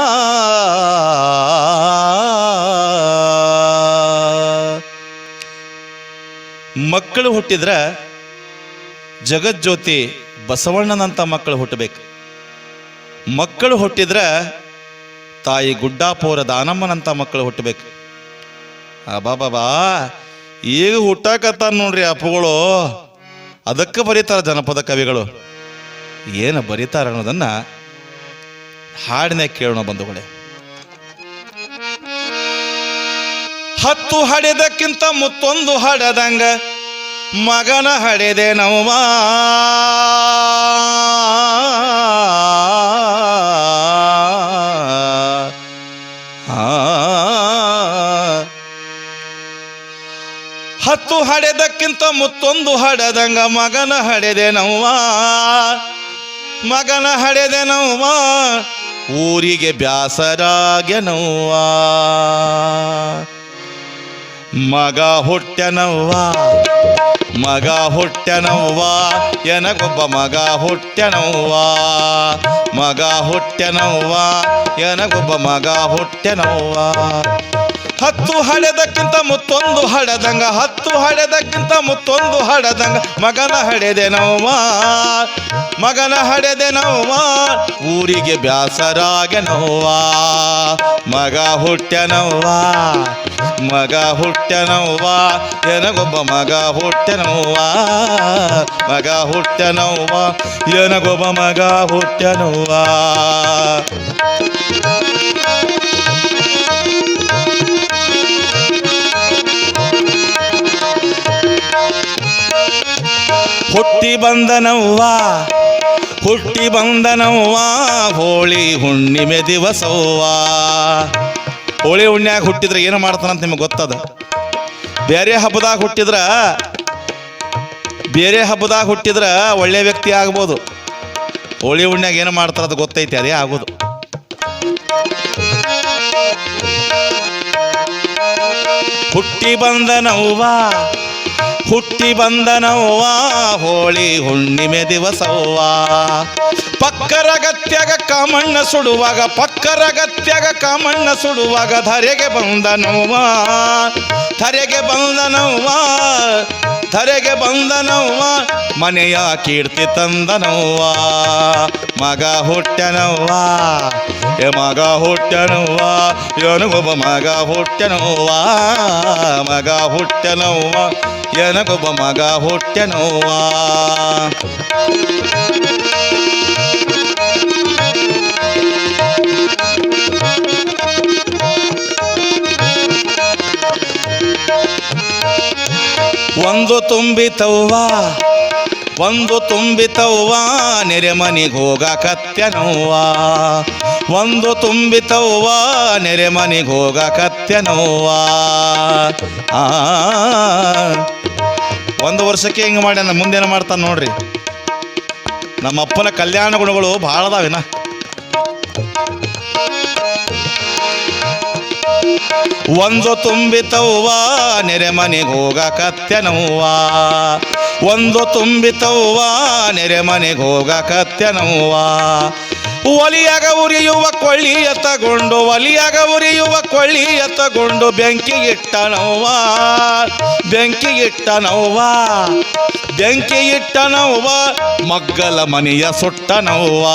ಆ ಮಕ್ಕಳು ಹುಟ್ಟಿದ್ರೆ ಜಗಜ್ಯೋತಿ ಬಸವಣ್ಣನಂತ ಮಕ್ಕಳು ಹುಟ್ಟಬೇಕು. ಮಕ್ಕಳು ಹುಟ್ಟಿದ್ರೆ ತಾಯಿ ಗುಡ್ಡಾಪೂರ ದಾನಮ್ಮನಂತ ಮಕ್ಕಳು ಹುಟ್ಟಬೇಕು. ಅಬಾಬಾಬಾ ಈಗ ಹುಟ್ಟಾಕತ್ತಾರ ನೋಡ್ರಿ ಅಪ್ಪುಗಳು. ಅದಕ್ಕೆ ಬರೀತಾರ ಜನಪದ ಕವಿಗಳು. ಏನು ಬರೀತಾರ ಅನ್ನೋದನ್ನ ಹಾಡಿನ ಕೇಳೋಣ ಬಂಧುಗಳೇ. ಹತ್ತು ಹಡೆದಕ್ಕಿಂತ ಮುತ್ತೊಂದು ಹಡದಂಗ ಮಗನ ಹಡೆದೆ ಆ. ಹತ್ತು ಹಡೆದಕ್ಕಿಂತ ಮುತ್ತೊಂದು ಹಡದಂಗ ಮಗನ ಹಡೆದೆ ನವ್ವ. ಮಗನ ಹಡೆದೆ ನವ್ವ. ಊರಿಗೆ ಬ್ಯಾಸರಾಗೆ ನವ್ವ ಮಗ ಹುಟ್ಟೆನವ್ವ ಮಗ ಹುಟ್ಟೆನವ್ವ ಎನಗೊಬ್ಬ ಮಗ ಹುಟ್ಟೆನವ್ವ ಮಗ ಹುಟ್ಟೆನವ್ವ ಎನಗೊಬ್ಬ ಮಗ ಹುಟ್ಟೆನವ್ವ ಹತ್ತು ಹಳೆದಕ್ಕಿಂತ ಮುತ್ತೊಂದು ಹಡದಂಗ, ಹತ್ತು ಹಳೆದಕ್ಕಿಂತ ಮುತ್ತೊಂದು ಹಡದಂಗ. ಮಗನ ಹಡೆದೆ ನೋವ ಮಗನ ಹಡೆದೆ ನೋವ ಊರಿಗೆ ಬ್ಯಾಸರಾಗೆ ನೋವ ಮಗ ಹುಟ್ಟೆನವ್ವ ಮಗ ಹುಟ್ಟೆನವ್ವ ಏನಗೊಬ್ಬ ಮಗ ಹುಟ್ಟೆನವ್ವ ಮಗ ಹುಟ್ಟೆನವ್ವ ಏನಗೊಬ್ಬ ಮಗ ಹುಟ್ಟೆನವ್ವ ಹುಟ್ಟಿ ಬಂದನವ್ವ. ಹುಟ್ಟಿ ಬಂದನವ್ವ. ಹೋಳಿ ಹುಣ್ಣಿಮೆ ದಿವಸವ್ವ. ಹೋಳಿ ಹುಣ್ಣ್ಯಾಗ ಹುಟ್ಟಿದ್ರೆ ಏನು ಮಾಡ್ತಾನಂತ ನಿಮಗೆ ಗೊತ್ತದ? ಬೇರೆ ಹಬ್ಬದಾಗ ಹುಟ್ಟಿದ್ರ, ಬೇರೆ ಹಬ್ಬದಾಗ ಹುಟ್ಟಿದ್ರ ಒಳ್ಳೆ ವ್ಯಕ್ತಿ ಆಗ್ಬೋದು. ಹೋಳಿ ಹುಣ್ಣ್ಯಾಗ ಏನು ಮಾಡ್ತಾರ ಅದು ಗೊತ್ತೈತಿ, ಅದೇ ಆಗೋದು. ಹುಟ್ಟಿ ಬಂದನವ್ವ. ಹುಟ್ಟಿ ಬಂದನವ್ವ, ಹೋಳಿ ಹುಣ್ಣಿಮೆ ದಿವಸವ್ವ. ಪಕ್ಕರ ಗತ್ಯಾಗ ಕಾಮಣ್ಣ ಸುಡುವಾಗ, ಪಕ್ಕರ ಗತ್ಯಾಗ ಕಾಮಣ್ಣ ಸುಡುವಾಗ ಧರೆಗೆ ಬಂದನವ್ವ. ಧರೆಗೆ ಬಂದನವ್ವ ಧರೆಗೆ ಬಂದನವ್ವ, ಮನೆಯ ಕೀರ್ತಿ ತಂದನವ್ವ. ಮಗ ಹುಟ್ಟನವ್ವ ಎ ಮಗ ಹುಟ್ಟನವ್ವ ಎನಗೊಬ್ಬ ಮಗ ಹುಟ್ಟನವ್ವ. ಮಗ ಹುಟ್ಟನವ್ವ ಎನಗೊಬ್ಬ ಮಗ ಹೊಟ್ಟೆನೋವಾ ಒಂದು ತುಂಬಿತವ್ವ ಒಂದು ತುಂಬಿತವ್ವ ನೆರೆ ಮನಿಗೆ ಕತ್ತೆನೋವಾ ಒಂದು ತುಂಬಿತವ್ವ ನೆರೆ ಮನಿಗೆ ಕತ್ತೆನೋವಾ ಆ ಒಂದು ವರ್ಷಕ್ಕೆ ಹಿಂಗೆ ಮಾಡ್ಯಾನ ಮುಂದೇನು ಮಾಡ್ತಾನೆ ನೋಡ್ರಿ. ನಮ್ಮ ಅಪ್ಪನ ಕಲ್ಯಾಣ ಗುಣಗಳು ಭಾಳ ಅದಾವಿನ? ಒಂದು ತುಂಬಿತವ್ವ, ನೆರೆ ಮನೆಗೆ ಹೋಗಕತ್ಯನವ್ವ ಒಂದು ತುಂಬಿತವ್ವ, ನೆರೆ ಮನೆಗೆ ಹೋಗಕತ್ಯನವ್ವ ಒಲಿಯಾಗ ಉರಿಯುವ ಕೊಳ್ಳಿಯ ಎತ್ತಗೊಂಡು ಒಲಿಯಾಗ ಉರಿಯುವ ಕೊಳ್ಳಿಯ ತಗೊಂಡು ಇಟ್ಟ ನೋವಾ ಬೆಂಕಿ ನೋವ ಮಗ್ಗಲ ಮನೆಯ ಸುಟ್ಟನವ್ವ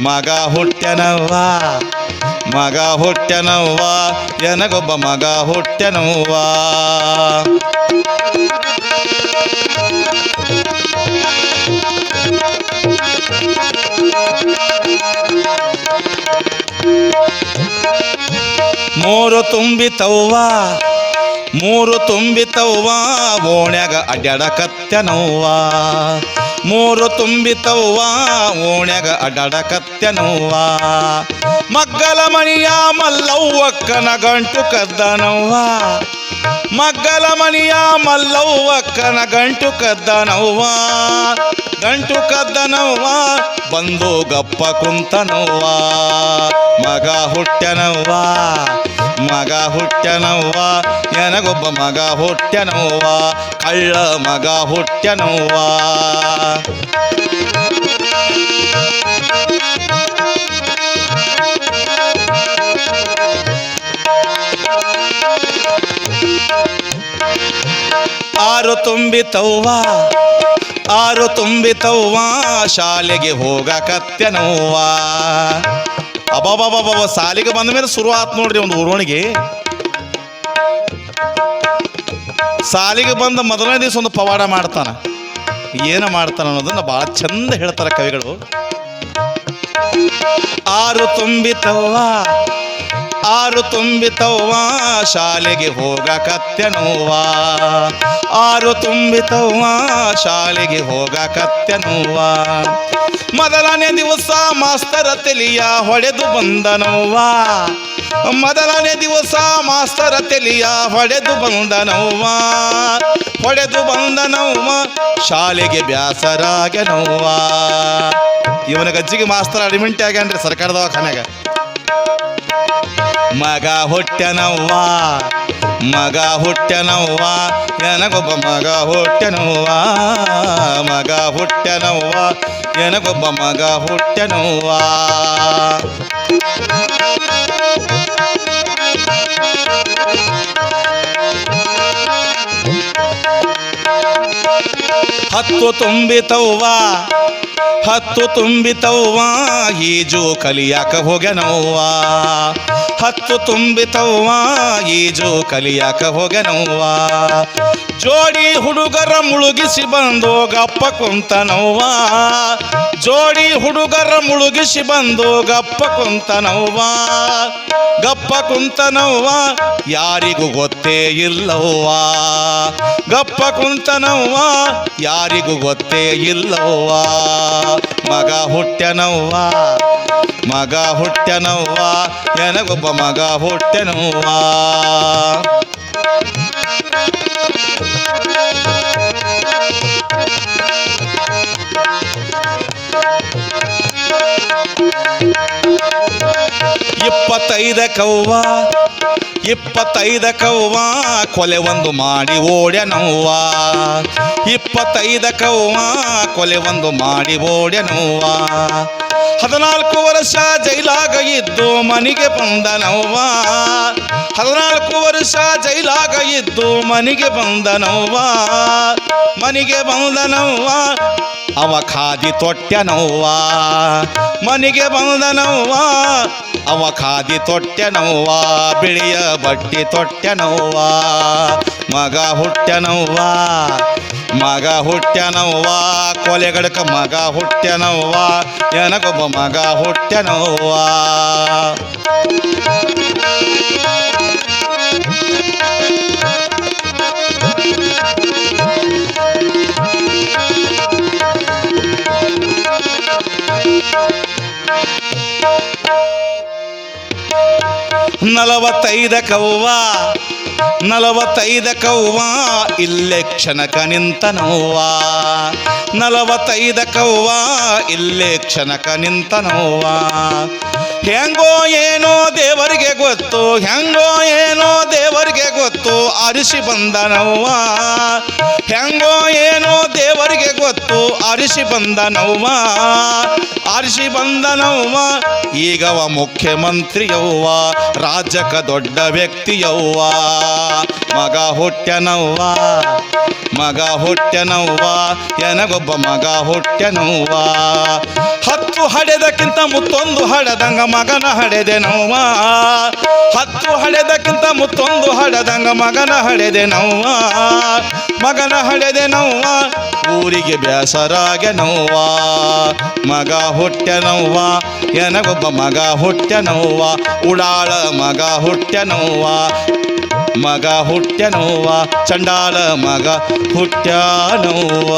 ಮಗ ಹುಟ್ಟೆನವ್ವ ಮಗ ಹುಟ್ಟೆನವ್ವ ಎನಗೊಬ್ಬ ಮಗ ಹುಟ್ಟನವ್ವ ಮೂರು ತುಂಬಿತವ್ವ ಮೂರು ತುಂಬಿತವ್ವ, ಓಣ್ಯಾಗ ಅಡ್ಯಾಡಕತ್ಯನವ್ವ ಮೂರು ತುಂಬಿತವ್ವ, ಓಣ್ಯಾಗ ಅಡ್ಯಾಡಕತ್ಯನವ್ವ ಮಗ್ಗಲ ಮಣಿಯ ಮಲ್ಲವ್ವಕ್ಕನ ಗಂಟು ಕದ್ದನವ್ವ. ಮಗ್ಗಲ ಮಣಿಯ ಮಲ್ಲವ್ವಕ್ಕನ ಗಂಟು ಕದ್ದನವ್ವ. ಗಂಟು ಕದ್ದನವ್ವ, ಬಂದು ಗಪ್ಪ ಕುಂತನವ್ವ. ಮಗ ಹುಟ್ಟನವ್ವ ಮಗ ಹುಟ್ಟನವ್ವ ನನಗೊಬ್ಬ ಮಗ ಹುಟ್ಟನವ್ವ ಕಳ್ಳ ಮಗ ಹುಟ್ಟನವ್ವ ಆರು ತುಂಬಿತವ್ವ. ಆರು ತುಂಬಿತವ್ವ. ಶಾಲೆಗೆ ಹೋಗ ಅಬಾಬಾಬಾಬ ಸಾಲಿಗೆ ಬಂದ ಮೇಲೆ ಶುರು ಆತ್ ನೋಡ್ರಿ ಒಂದು ಊರೋಣಿಗೆ ಸಾಲಿಗೆ ಬಂದ ಮೊದಲನೇ ದಿವಸ ಒಂದು ಪವಾಡ ಮಾಡ್ತಾನ. ಏನು ಮಾಡ್ತಾನ ಅನ್ನೋದನ್ನ ಬಹಳ ಚಂದ ಹೇಳ್ತಾರ ಕವಿಗಳು. ಆರು ತುಂಬಿತವ್ವ ಆರು ತುಂಬಿತವ್ವ, ಶಾಲೆಗೆ ಹೋಗಕತ್ತೆನವ್ವ ಆರು ತುಂಬಿತವ್ವ, ಶಾಲೆಗೆ ಹೋಗಕತ್ತೆನವ್ವ ಮೊದಲನೇ ದಿವಸ ಮಾಸ್ತರ ತೆಲಿಯ ಹೊಡೆದು ಬಂದನವ್ವ. ಮೊದಲನೇ ದಿವಸ ಮಾಸ್ತರ ತೆಲಿಯ ಹೊಡೆದು ಬಂದನವ್ವ. ಹೊಡೆದು ಬಂದನವ್ವ, ಶಾಲೆಗೆ ಬ್ಯಾಸರಾಗೆನವ್ವ ಇವನ ಗಜ್ಜಿಗೆ ಮಾಸ್ತರ ಅಡ್ಮಿಂಟ್ ಆಗ್ಯಾನ್ರಿ ಸರ್ಕಾರ ಮಗ ಹುಟ್ಟನವ್ವ. ಮಗ ಹುಟ್ಟನವ್ವ. ನನಗೊಬ್ಬ ಮಗ ಹುಟ್ಟನವ್ವ. ಮಗ ಹುಟ್ಟನವ್ವ. ನನಗೊಬ್ಬ ಮಗ ಹುಟ್ಟನವ್ವ. ಹತ್ತು ತುಂಬಿತವ್ವ. ಹತ್ತು ತುಂಬಿತವ್ವ ಈಜು ಕಲಿಯಾಕ ಹೋಗನವ್ವಾ ಹತ್ತು ತುಂಬಿತವ್ವ ಈಜು ಕಲಿಯಾಕ ಹೋಗನವ್ವಾ ಜೋಡಿ ಹುಡುಗರ ಮುಳುಗಿಸಿ ಬಂದು ಗಪ್ಪ ಕುಂತನವ್ವ. ಜೋಡಿ ಹುಡುಗರ ಮುಳುಗಿಸಿ ಬಂದು ಗಪ್ಪ ಕುಂತನವ್ವ. ಗಪ್ಪ ಕುಂತನವ್ವ, ಯಾರಿಗೂ ಗೊತ್ತೇ ಇಲ್ಲವ್ವ. ಗಪ್ಪ ಕುಂತನವ್ವ, ಯಾರಿಗೂ ಗೊತ್ತೇ ಇಲ್ಲವ್ವ. ಮಗ ಹುಟ್ಟ್ಯನವ್ವ ಮಗ ಹುಟ್ಟ್ಯನವ್ವ ನನಗೊಬ್ಬ ಮಗ ಹುಟ್ಟ್ಯನವ್ವ. ಇಪ್ಪತ್ತೈದಕ್ಕವ್ವ ಇಪ್ಪತ್ತೈದಕ್ಕವ್ವ ಕೊಲೆ ಒಂದು ಮಾಡಿ ಓಡ್ಯನವ್ವ. ಇಪ್ಪತ್ತೈದಕ್ಕವ್ವ ಕೊಲೆ ಒಂದು ಮಾಡಿ ಓಡ್ಯನವ್ವ. ಹದಿನಾಲ್ಕು ವರ್ಷ ಜೈಲಾಗ ಇದ್ದು ಮನೆಗೆ ಬಂದನವ್ವ. ಹದಿನಾಲ್ಕು ವರ್ಷ ಜೈಲಾಗ ಇದ್ದು ಮನೆಗೆ ಬಂದನವ್ವ. ಮನೆಗೆ ಬಂದನವ್ವ, ಅವ ಖಾದಿ ತೊಟ್ಟೆನವ್ವ ಮನೆಗೆ ಬಂದನವ್ವ ಅವ ಖಾದಿ ತೊಟ್ಟೆನವ್ವ ಬಿಳಿಯ ಬಟ್ಟಿ ತೊಟ್ಟೆನವ್ವ ಮಗ ಹುಟ್ಟೆನವ್ವ ಮಗ ಹುಟ್ಟ್ಯನವ್ವ ಕೊಲೆಗಡಕ ಮಗ ಹುಟ್ಟ್ಯನವ್ವ ನನಗೊಬ್ಬ ಮಗ ಹುಟ್ಟ್ಯನವ್ವ ನಲವತ್ತೈದಕ್ಕವ್ವ ನಲವತ್ತೈದಕ್ಕವ್ವ ಇಲ್ಲೇ ಕ್ಷಣಕ ನಿಂತನವ್ವ ನಲವತ್ತೈದಕ್ಕವ್ವ ಇಲ್ಲೇ ಕ್ಷಣಕ ನಿಂತನವ್ವ ಹೆಂಗೋ ಏನೋ ದೇವರಿಗೆ ಗೊತ್ತು, ಹೆಂಗೋ ಏನೋ ದೇವರಿಗೆ ಗೊತ್ತು, ಅರಿಸಿ ಬಂದನವ್ವ ಗೊತ್ತು ಅರಿಸಿ ಬಂದನವ್ವ ಅರಿಸಿ ಬಂದನವ್ವ ಈಗವ ಮುಖ್ಯಮಂತ್ರಿಯವ್ವ ರಾಜಕ ದೊಡ್ಡ ವ್ಯಕ್ತಿಯವ್ವ ಮಗ ಹುಟ್ಟ್ಯನವ್ವ. ಮಗ ಹುಟ್ಟ್ಯನವ್ವ ಎನಗೊಬ್ಬ ಮಗ ಹುಟ್ಟ್ಯನವ್ವ ಹತ್ತು ಹಡೆದಕ್ಕಿಂತ ಮುತ್ತೊಂದು ಹಡದಂಗ ಮಗನ ಹಡೆದೆ ಹಡೆದೆನವ್ವ. ಹತ್ತು ಹಡೆದಕ್ಕಿಂತ ಮುತ್ತೊಂದು ಹಡದಂಗ ಮಗನ ಹಡೆದೆ ಹಡೆದೆನವ್ವ. ಮಗನ ಹಡೆದೆ ಹಡೆದೆನವ್ವ, ಊರಿಗೆ ಬೇಸರಾಗೆನವ್ವ ಮಗ ಹೊಟ್ಟೆನವ್ವ, ಎನಗೊಬ್ಬ ಮಗ ಹುಟ್ಟ್ಯನವ್ವ ಉಡಾಳ ಮಗ ಹುಟ್ಟ್ಯನವ್ವ ಮಗ ಹುಟ್ಟ್ಯನವ್ವ ಚಂಡಾಳ ಮಗ ಹುಟ್ಟ್ಯಾನವ್ವ